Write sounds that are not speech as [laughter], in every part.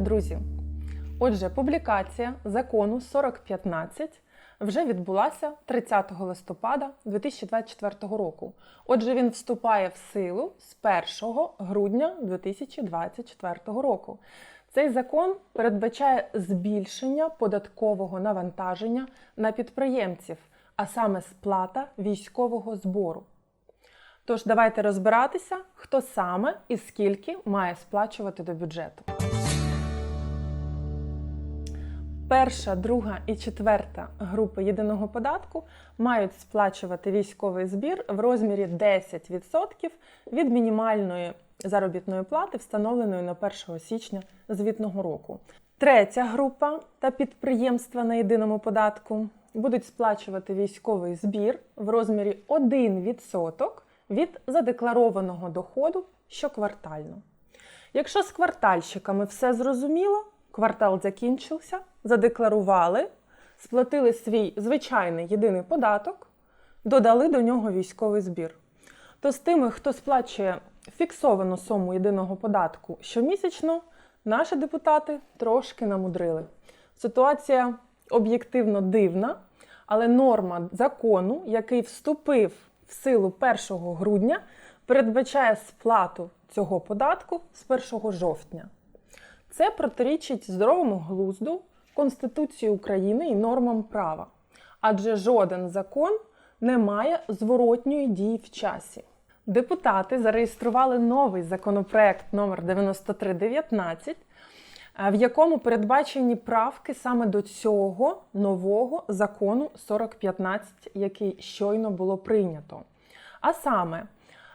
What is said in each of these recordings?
друзі! Отже, публікація закону 4015 вже відбулася 30 листопада 2024 року. Отже, він вступає в силу з 1 грудня 2024 року. Цей закон передбачає збільшення податкового навантаження на підприємців, а саме сплата військового збору. Тож давайте розбиратися, хто саме і скільки має сплачувати до бюджету. Перша, друга і четверта групи єдиного податку мають сплачувати військовий збір в розмірі 10% від мінімальної заробітної плати, встановленої на 1 січня звітного року. Третя група та підприємства на єдиному податку будуть сплачувати військовий збір в розмірі 1% від задекларованого доходу щоквартально. Якщо з квартальщиками все зрозуміло, квартал закінчився, задекларували, сплатили свій звичайний єдиний податок, додали до нього військовий збір. То з тими, хто сплачує фіксовану суму єдиного податку щомісячно, наші депутати трошки намудрили. Ситуація об'єктивно дивна, але норма закону, який вступив в силу 1 грудня, передбачає сплату цього податку з 1 жовтня. Це протирічить здоровому глузду, Конституції України і нормам права. Адже жоден закон не має зворотньої дії в часі. Депутати зареєстрували новий законопроект номер 9319, в якому передбачені правки саме до цього нового закону 4015, який щойно було прийнято. А саме,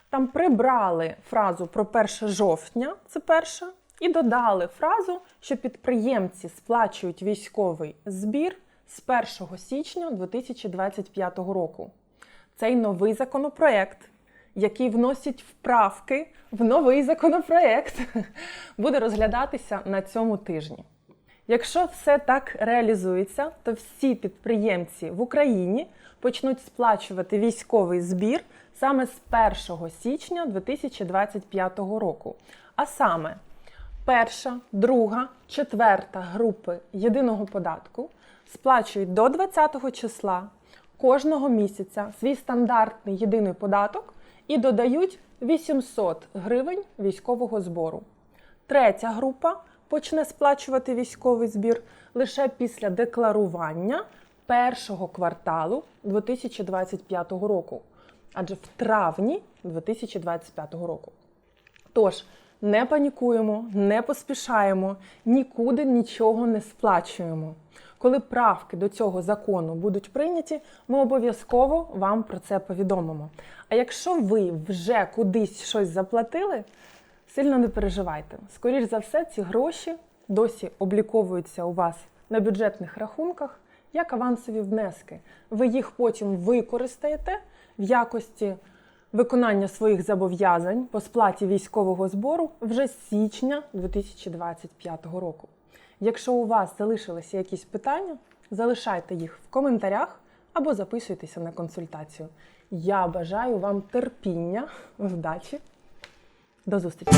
там прибрали фразу про 1 жовтня, це перша, і додали фразу, що підприємці сплачують військовий збір з 1 січня 2025 року. Цей новий законопроект, який вносить вправки в новий законопроект, [laughs] буде розглядатися на цьому тижні. Якщо все так реалізується, то всі підприємці в Україні почнуть сплачувати військовий збір саме з 1 січня 2025 року. А саме перша, друга, четверта групи єдиного податку сплачують до 20 числа кожного місяця свій стандартний єдиний податок і додають 800 гривень військового збору. Третя група почне сплачувати військовий збір лише після декларування першого кварталу 2025 року, адже в травні 2025 року. Тож, не панікуємо, не поспішаємо, нікуди нічого не сплачуємо. Коли правки до цього закону будуть прийняті, ми обов'язково вам про це повідомимо. А якщо ви вже кудись щось заплатили, сильно не переживайте. Скоріш за все, ці гроші досі обліковуються у вас на бюджетних рахунках як авансові внески. Ви їх потім використаєте в якості виконання своїх зобов'язань по сплаті військового збору вже з січня 2025 року. Якщо у вас залишилися якісь питання, залишайте їх в коментарях або записуйтеся на консультацію. Я бажаю вам терпіння, вдачі. До зустрічі!